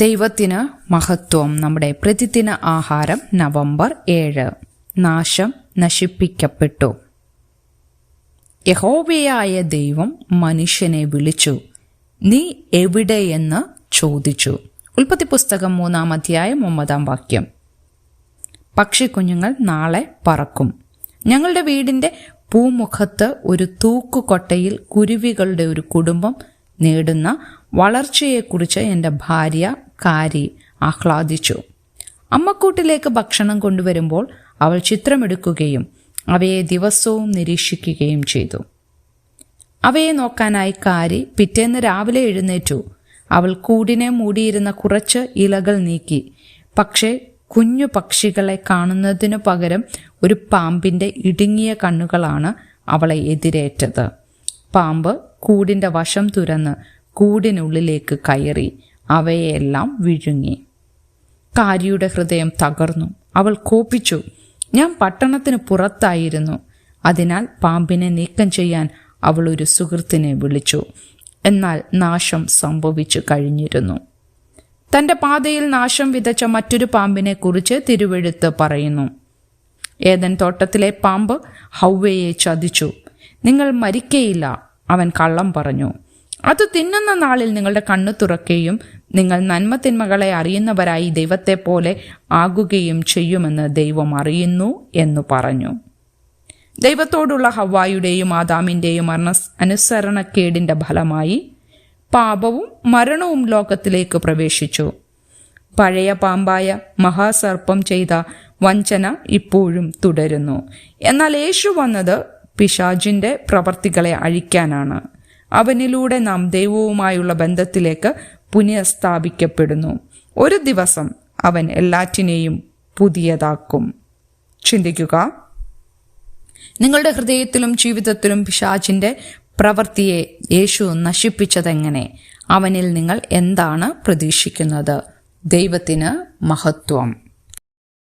ദൈവത്തിന് മഹത്വം. നമ്മുടെ പ്രതിദിന ആഹാരം നവംബർ ഏഴ്. നാശം നശിപ്പിക്കപ്പെട്ടു. യഹോവയായ ദൈവം മനുഷ്യനെ വിളിച്ചു. നീ എവിടെയെന്ന് ചോദിച്ചു? ഉൽപ്പത്തി പുസ്തകം മൂന്നാം അധ്യായം ഒമ്പതാം വാക്യം. പക്ഷിക്കുഞ്ഞുങ്ങൾ നാളെ പറക്കും. ഞങ്ങളുടെ വീടിന്റെ പൂമുഖത്ത് ഒരു തൂക്കുകൊട്ടയിൽ കുരുവികളുടെ ഒരു കുടുംബം നേടുന്ന വളർച്ചയെക്കുറിച്ച് എന്റെ ഭാര്യ കാരി ആഹ്ലാദിച്ചു. അമ്മക്കൂട്ടിലേക്ക് ഭക്ഷണം കൊണ്ടുവരുമ്പോൾ അവൾ ചിത്രമെടുക്കുകയും അവയെ ദിവസവും നിരീക്ഷിക്കുകയും ചെയ്തു. അവയെ നോക്കാനായി കാരി പിറ്റേന്ന് രാവിലെ എഴുന്നേറ്റു. അവൾ കൂടിനെ മൂടിയിരുന്ന കുറച്ച് ഇലകൾ നീക്കി. പക്ഷേ കുഞ്ഞു പക്ഷികളെ കാണുന്നതിനു പകരം ഒരു പാമ്പിന്റെ ഇടുങ്ങിയ കണ്ണുകളാണ് അവളെ എതിരേറ്റത്. പാമ്പ് കൂടിന്റെ വശം തുരന്ന് കൂടിനുള്ളിലേക്ക് കയറി. അവയെല്ലാം വിഴുങ്ങി. കാരിയുടെ ഹൃദയം തകർന്നു. അവൾ കോപ്പിച്ചു ഞാൻ പട്ടണത്തിന് പുറത്തായിരുന്നു. അതിനാൽ പാമ്പിനെ നീക്കം ചെയ്യാൻ അവൾ ഒരു സുഹൃത്തിനെ വിളിച്ചു. എന്നാൽ നാശം സംഭവിച്ചു കഴിഞ്ഞിരുന്നു. തന്റെ പാതയിൽ നാശം വിതച്ച മറ്റൊരു പാമ്പിനെ കുറിച്ച് തിരുവെഴുത്ത് പറയുന്നു. ഏതൻ തോട്ടത്തിലെ പാമ്പ് ഹൗവയെ ചതിച്ചു. നിങ്ങൾ മരിക്കയില്ല അവൻ കള്ളം പറഞ്ഞു. അത് തിന്നുന്ന നാളിൽ നിങ്ങളുടെ കണ്ണു തുറക്കുകയും നിങ്ങൾ നന്മ തിന്മകളെ അറിയുന്നവരായി ദൈവത്തെ പോലെ ആകുകയും ചെയ്യുമെന്ന് ദൈവം അറിയുന്നു എന്ന് പറഞ്ഞു. ദൈവത്തോടുള്ള ഹവായുടെയും ആദാമിന്റെയും അനുസരണക്കേടിന്റെ ഫലമായി പാപവും മരണവും ലോകത്തിലേക്ക് പ്രവേശിച്ചു. പഴയ പാമ്പായ മഹാസർപ്പം ചെയ്ത വഞ്ചന ഇപ്പോഴും തുടരുന്നു. എന്നാൽ യേശു വന്നത് പിശാജിന്റെ പ്രവർത്തികളെ അഴിക്കാനാണ്. അവനിലൂടെ നാം ദൈവവുമായുള്ള ബന്ധത്തിലേക്ക് പുനഃസ്ഥാപിക്കപ്പെടുന്നു. ഒരു ദിവസം അവൻ എല്ലാറ്റിനെയും പുതിയതാക്കും. ചിന്തിക്കുക. നിങ്ങളുടെ ഹൃദയത്തിലും ജീവിതത്തിലും പിശാചിന്റെ പ്രവൃത്തിയെ യേശു നശിപ്പിച്ചതെങ്ങനെ? അവനിൽ നിങ്ങൾ എന്താണ് പ്രതീക്ഷിക്കുന്നത്? ദൈവത്തിന് മഹത്വം.